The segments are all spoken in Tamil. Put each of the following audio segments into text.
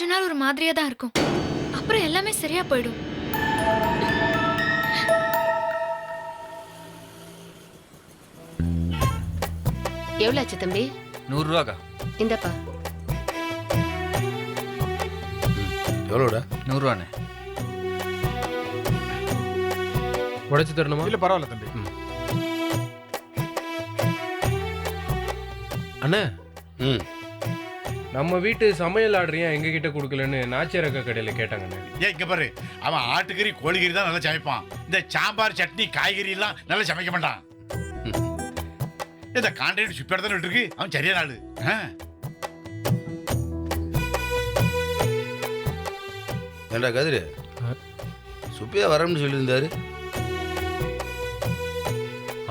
கொஞ்ச நாள் ஒரு மாதிரியா தான் இருக்கும். அப்புறம் எல்லாமே சரியா போயிடும். எவ்வளவு ஆச்சு தம்பி? நூறுரூவாக்கா. இந்தப்பா. எவ்வளோடா? நூறுரூவாண்ணே. உடைச்சு தரணுமா? இல்ல பரவாயில்ல தம்பி. அண்ணா. ம். நம்ம வீட்டு சமையல் ஆர்டர் ஏன் எங்க கிட்ட கொடுக்கலன்னு நாச்சியார் அக்கா கடையில கேட்டாங்கண்ணே ஏன் இங்க பாரு. அவன் ஆட்டுக்கறி கோழிக்கறி தான் நல்லா சமைப்பான். இந்த சாம்பார் சட்னி காய்கறி எல்லாம் நல்லா சமைக்க மாட்டான். இந்த கான்ட்ராக்ட் சுப்பேட தானே இருக்கு அவன் சரியான ஆளு. ஏண்டா கதிரு. சுப்பியா வரேன்னு சொல்லியிருந்தாரு.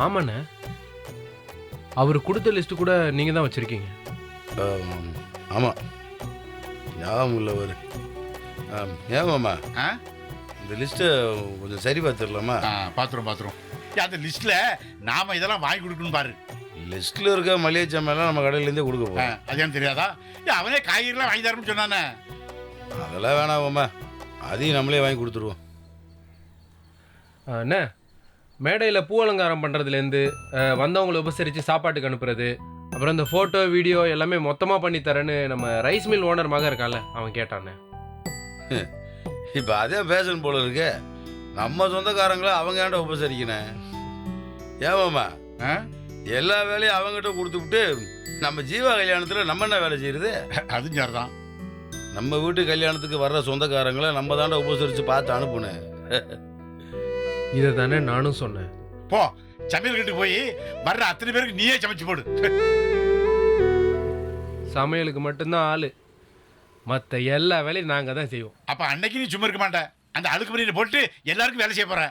ஆமாண்ணே. அவர் கொடுத்த லிஸ்ட் கூட நீங்க தான் வச்சிருக்கீங்க ஆமாம். ஞாபகம் ஒரு. ஏமாம்மா ஆ? இந்த லிஸ்ட்டை கொஞ்சம் சரி பார்த்துடலாமா? ஆ, பாத்துரும் பாத்துரும் ஏன் அந்த லிஸ்ட்ல நாம இதெல்லாம் வாங்கி கொடுக்கணும் பாரு. லிஸ்ட்டில் இருக்க மளிகை சாமான்லாம் நம்ம கடையிலேருந்தே கொடுக்க ஆ, போகிறோம் அது எனக்கு தெரியாதா? ஏன் அவனே காய்கறிலாம் வாங்கி தரணும்னு சொன்னானே. அதெல்லாம் வேணாமாம்மா அதையும் நம்மளே வாங்கி கொடுத்துருவோம். ஆ, அண்ணே மேடையில் பூ அலங்காரம் பண்ணுறதுலேருந்து வந்தவங்களை உபசரித்து சாப்பாட்டுக்கு அனுப்புறது அப்புறம் இந்த ஃபோட்டோ வீடியோ எல்லாமே மொத்தமாக பண்ணி தரேன்னு நம்ம ரைஸ் மில் ஓனர் மகன் இருக்கான்ல அவன் கேட்டானே இப்போ அதே பேஷன் போல இருக்கு. நம்ம சொந்தக்காரங்கள அவங்க ஏன்டா உபசரிக்கணும் ஏமாம்மா ஆ? எல்லா வேலையும் அவங்ககிட்ட கொடுத்துவிட்டு நம்ம ஜீவா கல்யாணத்தில் நம்ம என்ன வேலை செய்யறது? அதுவும் சரிதான். நம்ம வீட்டு கல்யாணத்துக்கு வர்ற சொந்தக்காரங்களை நம்ம தாண்டா உபசரித்து பார்த்து அனுப்புனேன் இதை தானே நானும் சொன்னேன். போ. சமையல் கட்டுக்கு போய் வர்ற அத்தனை பேருக்கு நீயே சமைச்சு போடு. சமையலுக்கு மட்டும்தான் ஆள். மற்ற எல்லா வேலையும் நாங்கள் தான் செய்வோம். அப்ப அன்னைக்கு நீ சும்மா இருக்க மாட்ட. அந்த அழுக்கு மணியில போட்டு எல்லாருக்கும் வேலை செய்ய போற.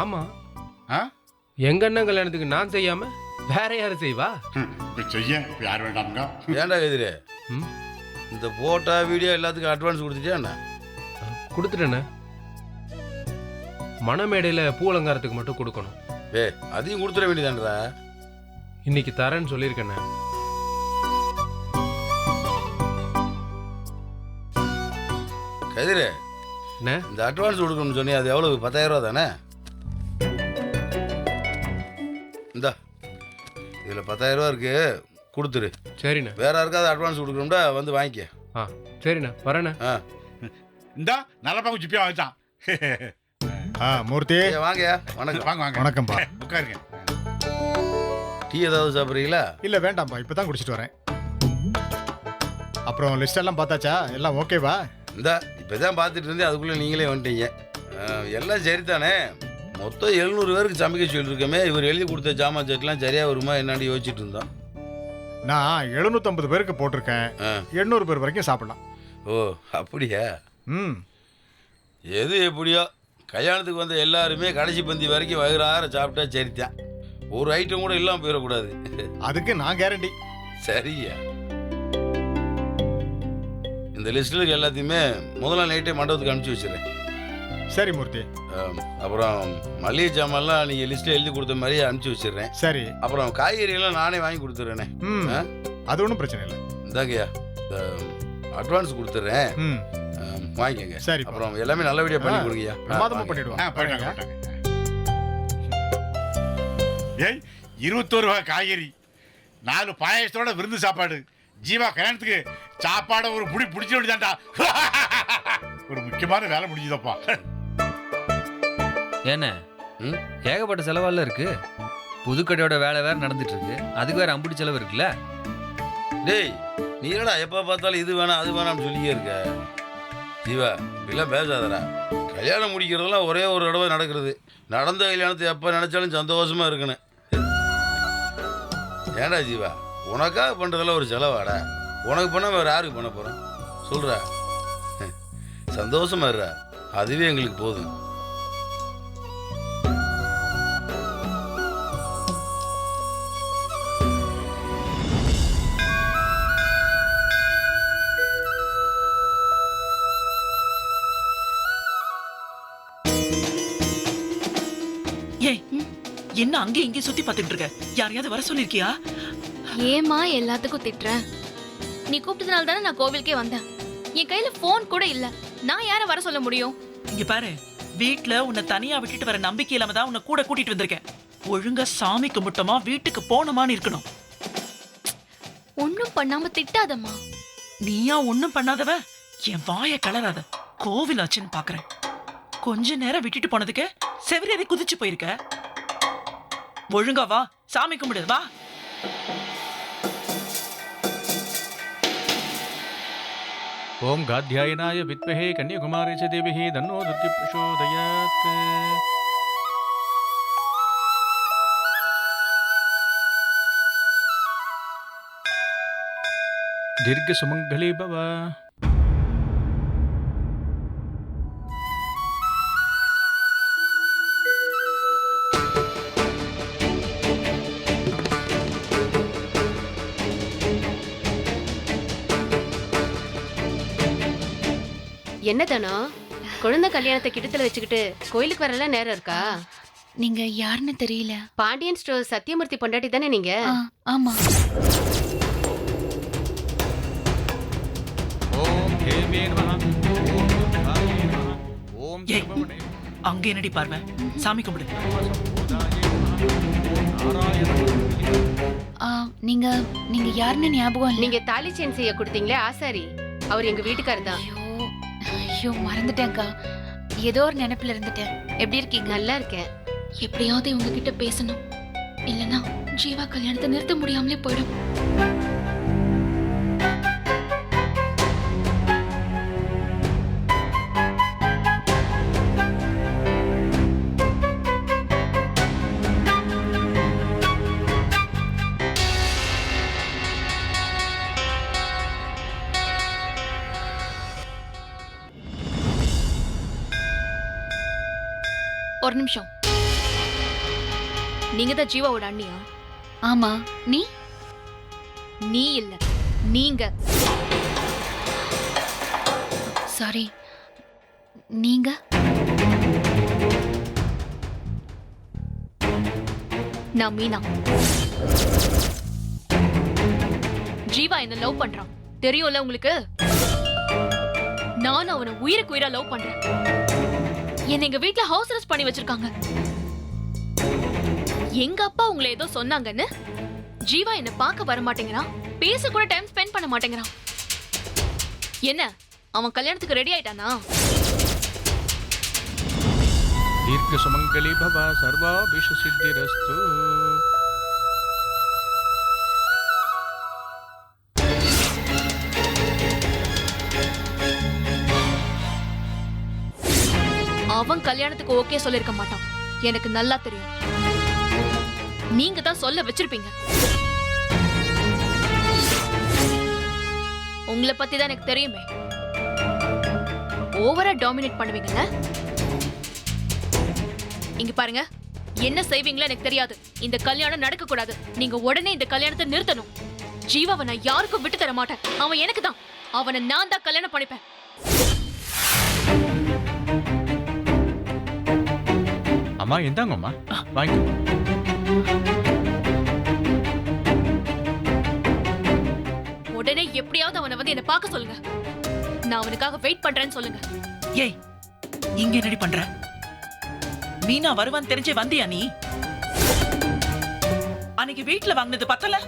ஆமாம் ஆ? எங்க அண்ணன் கல்யாணத்துக்கு நான் செய்யாம வேற யாரு செய்வா? செய்ய யார் வேண்டாமுங்க? ஏன்டா கதிரு? ம்? இந்த போட்டோ வீடியோ எல்லாத்துக்கும் அட்வான்ஸ் கொடுத்துட்டியா என்ன? கொடுத்துட்டேண்ணே மணமேடையில் பூ அலங்காரத்துக்கு மட்டும் கொடுக்கணும். ஏ அதையும் கொடுத்துட வேண்டியதான்றா இன்னைக்கு தரேன்னு சொல்லியிருக்கேண்ணே கதிரு என்ன? இந்த அட்வான்ஸ் கொடுக்கணும்னு சொன்னி அது எவ்வளவு? பத்தாயிரம் ரூபா தானே? இந்தா இதில் பத்தாயிரம் ரூபா இருக்கு. கொடுத்துரு. சரிண்ணே. வேற யாருக்காவது அட்வான்ஸ் கொடுக்கணும்டா வந்து வாங்கிக்க. ஆ சரிண்ணே. வரேண்ணே. ஆ. இந்தா நல்ல பாக்கு சுப்பியா வாங்கிட்டான். ஆ மூர்த்தி. வாங்கய்யா வணக்கம். வாங்க வாங்க. வணக்கம்பா உட்காருங்க. டீ ஏதாவது சாப்பிட்றீங்களா? இல்ல வேண்டாம்பா இப்பதான் குடிச்சிட்டு வரேன். அப்புறம் லிஸ்ட் எல்லாம் பார்த்தாச்சா? எல்லாம் ஓகேவா இந்தா இப்போ தான் பார்த்துட்டு இருந்தேன். அதுக்குள்ளே நீங்களே வந்துட்டீங்க. எல்லாம் சரிதானே? மொத்தம் எழுநூறு பேருக்கு சமைக்க சொல்லியிருக்கோமே. இவர் எழுதி கொடுத்த ஜாமான் செட்லாம் சரியாக வருமா என்னான்னு யோசிச்சுட்டு இருந்தோம். நான் 750 பேருக்கு போட்டிருக்கேன். ஆ. எண்ணூறு பேர் வரைக்கும் சாப்பிடலாம். ஓ அப்படியா? ம். எது எப்படியோ? கல்யாணத்துக்கு வந்த எல்லாருமே கடைசி பந்தி வரைக்கும் வயிறார சாப்பிட்டா சரிதான் ஒரு ஐட்டம் கூட இல்லாமல் போயிடக்கூடாது. அதுக்கு நான் கேரண்டி சரியா? இந்த லிஸ்ட்டில் எல்லாத்தையுமே முதல் நாள் நைட்டே மண்டபத்துக்கு அனுப்பிச்சி வச்சிடுறேன். சரி மூர்த்தி. அப்புறம் மளிகை சாமான்லாம் நீங்கள் லிஸ்ட்டில் எழுதி கொடுத்த மாதிரியே அனுப்பிச்சி வச்சிடுறேன். சரி. அப்புறம் காய்கறியெல்லாம் நானே வாங்கி கொடுத்துட்றேனே? அது ஒன்றும் பிரச்சனை இல்லை. இந்தாங்கய்யா இந்த அட்வான்ஸ் கொடுத்துட்றேன். வாங்கிக்கோங்க. சரிப்பா. அப்புறம் எல்லாமே நல்லபடியாக பண்ணி கொடுங்கய்யா பிரமாதமா வாங்க. பண்ணிடுவோம் ஆ. ஏய் இருபத்தோரு வகை காய்கறி நாலு பாயசத்தோட விருந்து சாப்பாடு. ஜீவா கல்யாணத்துக்கு சாப்பாடை ஒரு புடி பிடிச்ச வேண்டியதான்டா. ஒரு முக்கியமான வேலை முடிஞ்சதப்பா. ஏண்ணே ம்? ஏகப்பட்ட செலவால இருக்கு. புதுக்கடையோட வேலை வேற நடந்துட்டு இருக்கு அதுக்கு வேற அம்புடி செலவு இருக்குல்ல? டேய் நீ என்னடா எப்போ பார்த்தாலும் இது வேணாம் அது வேணாம்னு சொல்லியே இருக்க? ஜீவா இப்படிலாம் பேசாதடா. கல்யாணம் முடிக்கிறதெல்லாம் ஒரே ஒரு தடவை நடக்கிறது. நடந்த கல்யாணத்தை எப்போ நினச்சாலும் சந்தோஷமா இருக்கணும். ஏன்டா ஜீவா உனக்காக பண்ணுறதெல்லாம் ஒரு செலவாடா. உனக்கு பண்ண வேறு யாருக்கு பண்ண போகிறோம் சொல்கிறா சந்தோஷமா இருடா. அதுவே எங்களுக்கு போதும். என்ன அங்கே இங்கே சுத்தி பார்த்துட்டு இருக்க? யாரையாவது வர சொல்லிருக்கியா? ஏமா எல்லாத்துக்கும் திட்டுற? நீ கூப்பிட்டதுனால தானே நான் கோவிலுக்கே வந்தேன். என் கையில போன் கூட இல்ல. நான் யார வர சொல்ல முடியும்? இங்க பாரு வீட்ல உன்னை தனியா விட்டுட்டு வர நம்பிக்கை இல்லாம தான் உன்னை கூட கூட்டிட்டு வந்திருக்கேன். ஒழுங்கா சாமி கும்பிட்டோமா வீட்டுக்கு போனோமான்னு இருக்கணும். ஒன்னும் பண்ணாம திட்டாதம்மா. நீயா ஒண்ணும் பண்ணாதவ? என் வாய கலராத. கோவில் ஆச்சுன்னு பாக்குறேன். கொஞ்ச நேரம் விட்டுட்டு போனதுக்கு செவரேறி குதிச்சு போயிருக்க. ஒழுங்கா வா சாமி கும்பிடு வா. ஓம் காத்தியாயனாய வித்மஹே கன்னியகுமாரி ச தேவிஹி தன்னோ துர்க்கி பிரசோதயாத் தீர்க்க சுமங்கலி பவ. என்ன தானோ? குழந்தை கல்யாணத்தை கிட்டத்துல வச்சுக்கிட்டு கோயிலுக்கு வரலாம் நேரம் இருக்கா? நீங்க யாருன்னு தெரியல. பாண்டியன் ஸ்டோர் சத்தியமூர்த்தி பொண்டாட்டி தானே நீங்க? ஆமா. நமः. ஓம் ஏய். அங்க என்னடி பார்வை? சாமி கும்பிடு. நாராயண நீங்க நீங்க யாருன்னு ஞாபகம் நீங்க தாலி செயின் செய்ய கொடுத்தீங்களே ஆசாரி. அவர் எங்க வீட்டுக்காரர் தான் ஐயோ. ஐயோ மறந்துட்டேன்க்கா. ஏதோ ஒரு நினைப்புல இருந்துட்டேன். எப்படி இருக்கீங்க? நல்லா இருக்கேன். எப்படியாவது இவங்க கிட்ட பேசணும். இல்லனா ஜீவா கல்யாணத்தை நிறுத்த முடியாமலே போயிடும். ஒரு நிமிஷம். நீங்க தான் ஜீவாவோட அண்ணியா? ஆமா. நீ? நீ இல்ல. நீங்க. சாரி நீங்க? நான் மீனா. ஜீவா என்ன லவ் பண்றான். தெரியும்ல உங்களுக்கு? நானும் அவனை உயிருக்கு உயிரா லவ் பண்றேன். என்னை எங்க வீட்ல ஹவுஸ் அரெஸ்ட் பண்ணி வச்சிருக்காங்க. எங்க அப்பா உங்களை ஏதோ சொன்னாங்கன்னு ஜீவா என்ன பார்க்க வர மாட்டேங்கிறான் பேச கூட டைம் ஸ்பெண்ட் பண்ண மாட்டேங்கிறான். என்ன? அவன் கல்யாணத்துக்கு ரெடி ஆயிட்டானா? தீர்க்க சுமங்கலி பவா சர்வாபிஷ சித்திரஸ்து. கல்யாணத்துக்கு ஓகே சொல்லிருக்க மாட்டான். எனக்கு நல்லா தெரியும். நீங்க தான் சொல்ல வச்சிருப்பீங்க. உங்களை பத்தி தான் எனக்கு தெரியுமே. ஓவரா டாமினேட் பண்ணுவீங்கல்ல? இங்க பாருங்க. என்ன செய்வீங்களோ எனக்கு தெரியாது. இந்த கல்யாணம் நடக்க கூடாது நீங்க உடனே இந்த கல்யாணத்தை நிறுத்தணும். ஜீவாவை நான் யாருக்கும் விட்டு தர மாட்டேன். அவன் எனக்கு தான். அவனை நான் தான் கல்யாணம் பண்ணிப்பேன். அம்மா இந்தாங்கம்மா வாங்கிக்கோ உடனே எப்படியாவது அவனை வந்து என்ன பார்க்க சொல்லுங்க. நான் அவனுக்காக வெயிட் பண்றேன்னு சொல்லுங்க. ஏய் இங்க என்னடி பண்ற? மீனா வருவான்னு தெரிஞ்சே வந்தியா நீ? அன்னைக்கு வீட்ல வாங்கினது பத்தல?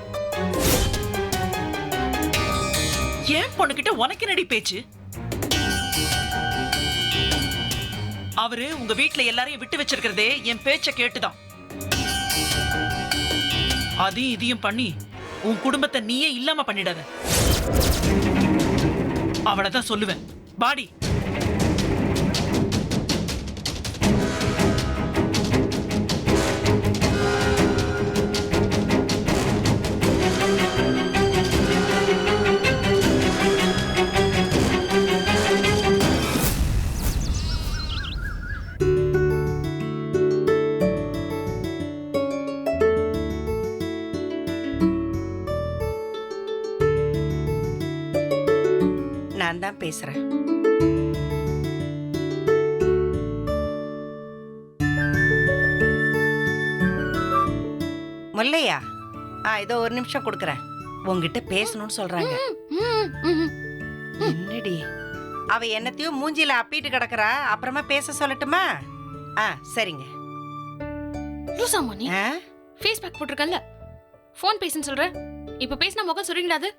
ஏன் பொண்ணுகிட்ட உனக்கு என்னடி பேச்சு? அவரு உங்க வீட்டுல எல்லாரையும் விட்டு வச்சிருக்கிறதே என் பேச்ச கேட்டுதான். அதையும் இதையும் பண்ணி உன் குடும்பத்தை நீயே இல்லாம பண்ணிடாத. அவளதான் சொல்லுவேன். பாடி. பேசுறேன். முல்லையா? ஆ இதோ ஒரு நிமிஷம் கொடுக்குறேன். உங்ககிட்ட பேசணும்னு சொல்றாங்க. என்னடி? அவ என்னத்தையும் மூஞ்சில அப்பிட்டு கிடக்குறா. அப்புறமா பேச சொல்லட்டுமா? ஆ சரிங்க. லூசாமா நீ ஆ? ஃபேஸ் பேக் போட்டிருக்கல்ல? ஃபோன் பேசுன்னு சொல்ற? இப்ப பேசினா முகம் சொல்றீங்களா அது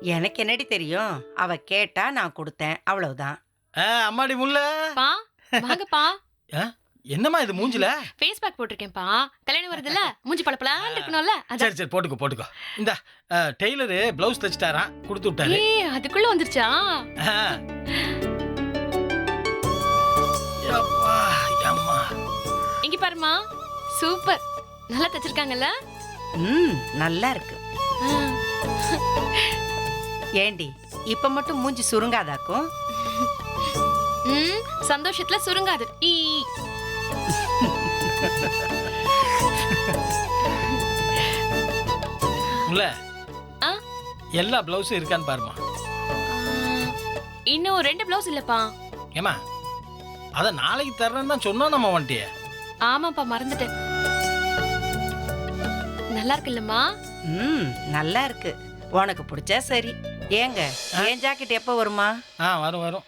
எனக்கு என்னடி தெரியும்? அவ கேட்டா நான் கொடுத்தேன். அவ்வளவுதான். ஆ, அம்மாடி முல்ல. பா வாங்கப்பா. என்னம்மா இது மூஞ்சில? ஃபேஸ் பேக் போட்டிருக்கேன்ப்பா. கல்யாணம் வருதுல்ல? மூஞ்சி பளபளன்னு இருக்கணும்ல அதான். சரி சரி போட்டுக்கோ போட்டுக்கோ. இந்த டெய்லரு பிளவுஸ் தைச்சிட்டாராம். கொடுத்து விட்டாரு. ஏ அதுக்குள்ள வந்துருச்சா? ஆ. யப்பா, யம்மா. இங்க பாருமா சூப்பர். நல்லா தச்சிருக்காங்கல்ல? ம் நல்லா இருக்கு. ஆ. ஏண்டி இப்ப மட்டும் மூஞ்சி சுருங்காதாக்கும் ம் சந்தோஷத்துல சுருங்காது. ஈ. ஆ? எல்லா பிளவுஸும் இருக்கான்னு பாருமா. இன்னும் ரெண்டு பிளவுஸ் இல்லப்பா. ஏமா அத நாளைக்கு தர்றேன்னு தான் சொன்னோம் நம்ம வந்துட்டியே ஆமாப்பா மறந்துட்டேன். நல்லா இருக்குல்லம்மா? ம் நல்லா இருக்கு. உனக்கு பிடிச்சா சரி. ஏங்க என் ஜாக்கெட் எப்போ வருமா? ஆ வரும் வரும்.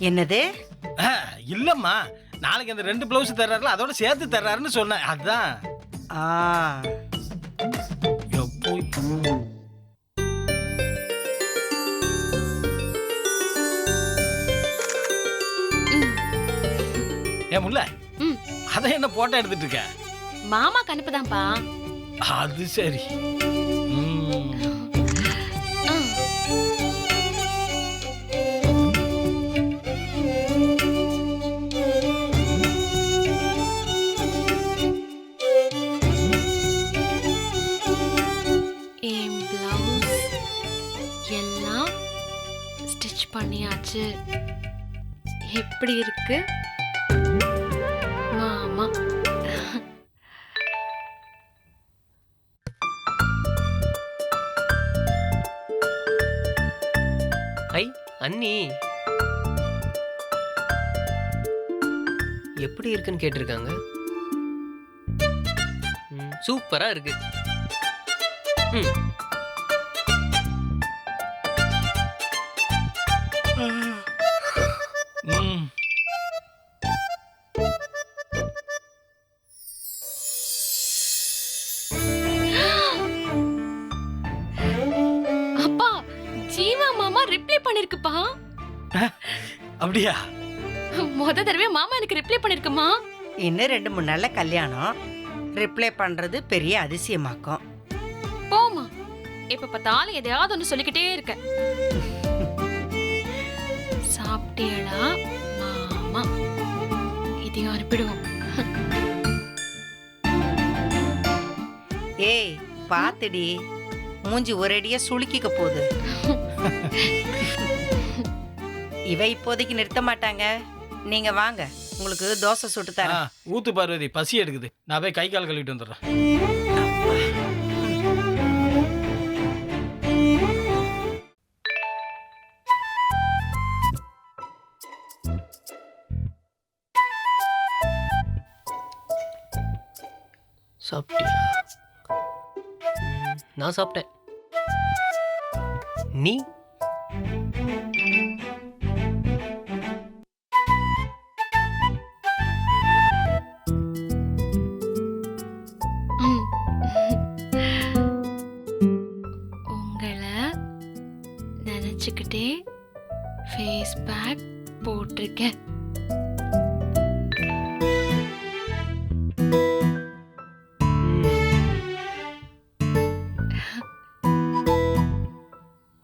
என்னது? ஆ, இல்லம்மா. நாளைக்கு அந்த ரெண்டு பிளவுஸ் தர்றாருல அதோட சேர்த்து தர்றாருன்னு சொன்னேன். அதுதான் ஆ. எப்போ? ஏன் முல்ல. ம். அதை என்ன போட்டோ எடுத்துட்டு இருக்க? மாமாக்கு அனுப்புதான்ப்பா. அது சரி. அண்ணி. எப்படி இருக்குன்னு கேட்டிருக்காங்க? சூப்பராக சூப்பரா இருக்கு. ம். அப்படியா? முத தடவை மாமா எனக்கு ரிப்ளை பண்ணிருக்குமா இன்னும் ரெண்டு மூணு நாள்ல கல்யாணம். ரிப்ளை பண்றது பெரிய அதிசயமாக்கும். போமா எப்ப பார்த்தாலும் எதையாவது ஒண்ணு சொல்லிக்கிட்டே இருக்க. சாப்பிட்டியளா மாமா? இதையும் அனுப்பிடுவோம் ஏய் பாத்துடி. மூஞ்சி ஒரேடியா சுளுக்கிக்க போகுது. இவ இப்போதைக்கு நிறுத்த மாட்டாங்க. நீங்க வாங்க. உங்களுக்கு தோசை சுட்டு ஆ, தரேன் ஊத்து பார்வதி பசி எடுக்குது. நான் போய் கை கால் கழுவிட்டு வந்துடுறேன். சாப்பிட்டியா? ம், நான் சாப்பிட்டேன். நீ?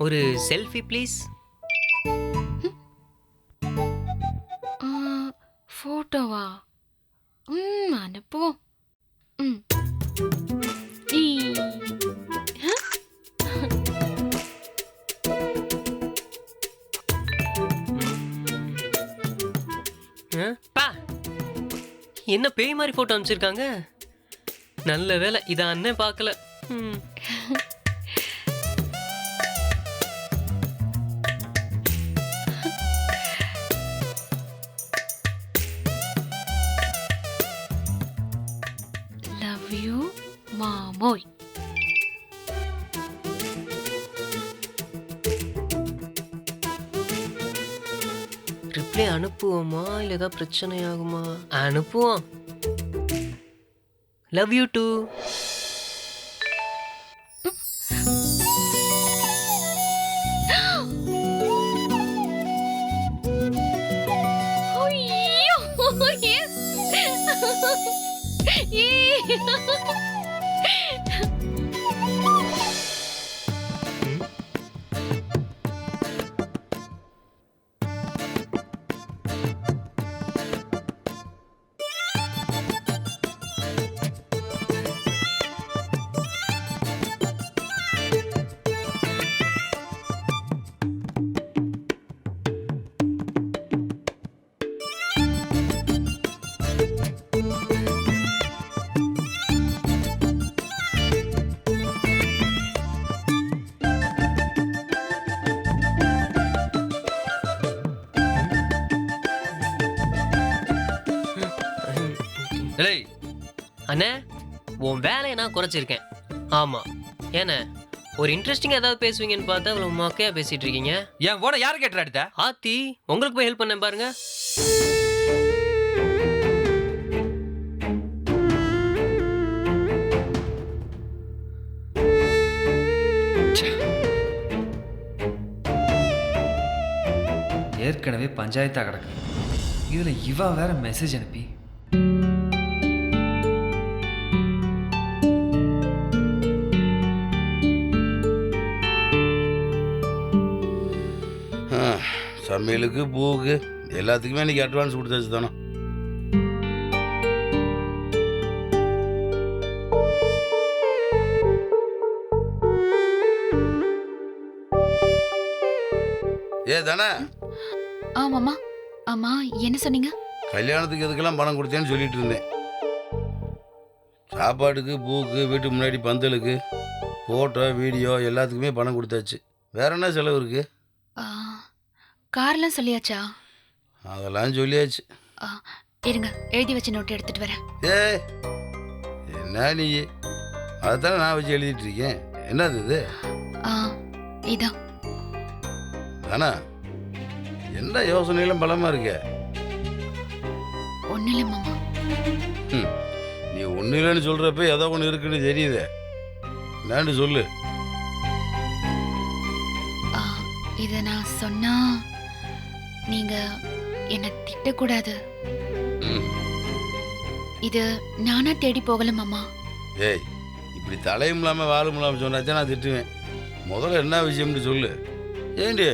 ஒரு செல்ஃபி ப்ளீஸ். ஆ, போட்டோவா ம் அனுப்புவோம் ம்? பா. என்ன பேய் மாதிரி ஃபோட்டோ அனுப்பிச்சிருக்காங்க? நல்ல வேலை இதை அண்ணன் பார்க்கல. ம். voy. ரிப்ளை அனுப்புவோமா இல்லை ஏதாவது பிரச்சனை ஆகுமா அனுப்புவோம் லவ் யூ டூ அண்ணே உன் வேலையை நான் குறைச்சிருக்கேன். ஆமாம் ஏண்ணே ஒரு இன்ட்ரெஸ்டிங்காக ஏதாவது பேசுவீங்கன்னு பார்த்தா இவ்வளோ மொக்கையாக பேசிகிட்டு இருக்கீங்க. என் போன யாரு கேட்டுற எடுத்த ஆத்தி உங்களுக்கு போய் ஹெல்ப் பண்ணேன் பாருங்க. ஏற்கனவே பஞ்சாயத்தா கிடக்கு. இதுல இவன் வேற மெசேஜ் அனுப்பி. சமையலுக்கு பூவுக்கு எல்லாத்துக்குமே இன்னைக்கு அட்வான்ஸ் கொடுத்தாச்சு தானே? ஏ தானே? ஆமாம்மா. ஆமா என்ன சொன்னீங்க? கல்யாணத்துக்கு எதுக்கெல்லாம் பணம் கொடுத்தேன்னு சொல்லிட்டு இருந்தேன். சாப்பாட்டுக்கு பூக்கு வீட்டு முன்னாடி பந்தலுக்கு ஃபோட்டோ வீடியோ எல்லாத்துக்குமே பணம் கொடுத்தாச்சு. வேற என்ன செலவு இருக்கு? ஆ, கார்லாம் சொல்லியாச்சா? அதெல்லாம் சொல்லியாச்சு. ஆ, இருங்க எழுதி வச்ச நோட்டு எடுத்துட்டு வரேன். ஏ என்ன நீ? அதைத்தானே நான் வச்சு எழுதிட்டு இருக்கேன். என்னது இது? ஆ, இதான். தானா? என்ன யோசனையெல்லாம் பலமா இருக்க? ஒன்றும் இல்லை மாமா. ம், நீ ஒன்றும் இல்லைன்னு சொல்றப்ப ஏதோ ஒன்று இருக்குன்னு தெரியுதே. என்னன்னு சொல்லு. ஆ, இத நான் சொன்னா நீங்க என்ன திட்டக்கூடாது. இது நானா தேடி போகல மாமா. ஏய் இப்படி தலையும் இல்லாமல் வாழும் இல்லாமல் சொன்னாச்சா நான் திட்டுவேன். முதல்ல என்ன விஷயம்னு சொல்லு. ஏண்டி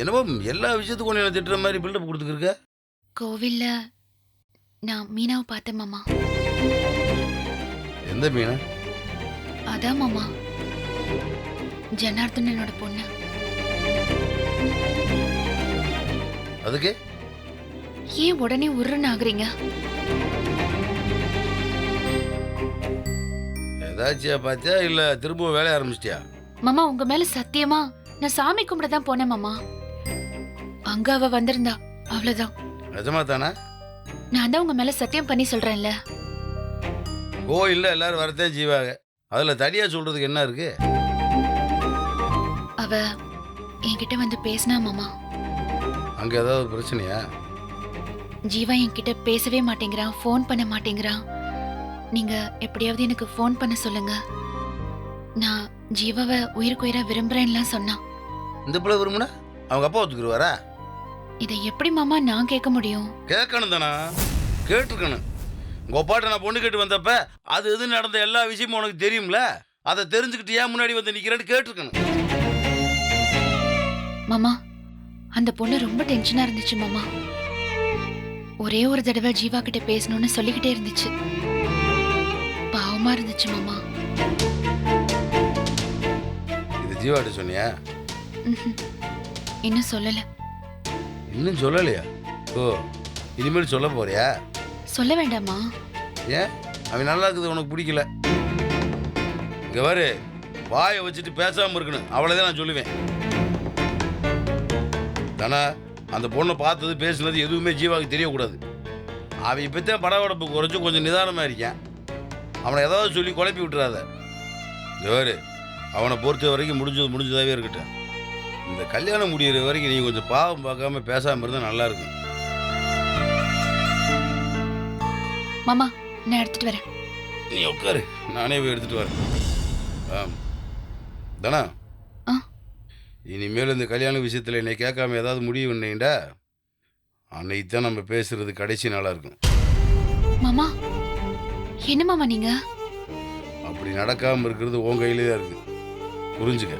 என்னமோ எல்லா விஷயத்துக்கும் என்ன திட்டுற மாதிரி பில்டப் கொடுத்துருக்க கோவில்ல நான் மீனாவை பார்த்தேன் மாமா. எந்த மீனா? அதான் மாமா. ஜனார்தனனோட பொண்ணு. அதுக்கு? ஏன் உடனே உருன்னு ஆகுறீங்க ஏதாச்சியா பார்த்தியா இல்லை திரும்ப வேலைய ஆரம்பிச்சிட்டியா? மாமா உங்க மேல சத்தியமா நான் சாமி கும்பிட தான் போனேன் மாமா. அங்க அவ வந்திருந்தா அவ்வளவுதான். நிஜமா தானே? நான் தான் உங்க மேல சத்தியம் பண்ணி சொல்றேன்ல. கோயிலில் எல்லாரும் வரத்தான் செய்வாங்க. அதில் தனியாக சொல்கிறதுக்கு என்ன இருக்கு? அவ என்கிட்ட வந்து பேசினா மாமா அங்கே ஏதாவது பிரச்சனையா? ஜீவா என்கிட்ட பேசவே மாட்டேங்கிறான் ஃபோன் பண்ண மாட்டேங்கிறான். நீங்க எப்படியாவது எனக்கு ஃபோன் பண்ண சொல்லுங்க. நான் ஜீவாவை உயிருக்கு உயிரா விரும்புறேன்லாம் சொன்னான். இந்த பிள்ளை விரும்புனா அவங்க அப்பா ஒத்துக்குருவாரா இதை எப்படி மாமா நான் கேட்க முடியும்? கேட்கணும் தானா? கேட்டிருக்கணும். உங்கள் அப்பாட்ட நான் பொண்ணு கேட்டு வந்தப்ப அது எது நடந்த எல்லா விஷயமும் உனக்கு தெரியும்ல? அதை தெரிஞ்சுக்கிட்டு ஏன் முன்னாடி வந்து நிற்கிறேன்னு கேட்டிருக்கணும். மாமா அந்த பொண்ணு ரொம்ப டென்ஷனா இருந்துச்சு மாமா. ஒரே ஒரு தடவை ஜீவா கிட்ட பேசணும்னு சொல்லிக்கிட்டே இருந்துச்சு. பாவமா இருந்துச்சு மாமா. இது ஜீவாட்ட சொன்னியா? ம்ஹும். இன்னும் சொல்லல. இன்னும் சொல்லலையா? ஓ இனிமேல் சொல்ல போறியா? சொல்ல வேண்டாமா? ஏன்? அவன் நல்லா இருக்குது உனக்கு பிடிக்கல. இங்க பாரு வாயை வச்சுட்டு பேசாம இருக்கணும். அவ்வளவுதான் நான் சொல்லுவேன். ஆனால் அந்த பொண்ணை பார்த்தது பேசினது எதுவுமே ஜீவாவுக்கு தெரியக்கூடாது. அவன் இப்போ தான் பட உடம்பு குறைச்சி கொஞ்சம் நிதானமாக இருக்கேன். அவனை ஏதாவது சொல்லி குழப்பி விட்டுறாத. ஜோரு அவனை பொறுத்த வரைக்கும் முடிஞ்சது முடிஞ்சதாகவே இருக்கட்டும். இந்த கல்யாணம் முடிகிற வரைக்கும் நீங்கள் கொஞ்சம் பாவம் பார்க்காம பேசாமல் இருந்தால் நல்லா இருக்கும். மாமா நான் எடுத்துட்டு வரேன். நீ உட்காரு. நானே போய் எடுத்துட்டு வரேன். ஆ தானா இனிமேல் இந்த கல்யாண விஷயத்தில் என்னை கேட்காம ஏதாவது முடிவு பண்ணீண்டா அன்னைக்கு தான் நம்ம பேசுறது கடைசி நாளாக இருக்கும். மாமா என்ன மாமா நீங்க? அப்படி நடக்காமல் இருக்கிறது உன் கையிலே தான் இருக்குது புரிஞ்சுக்க.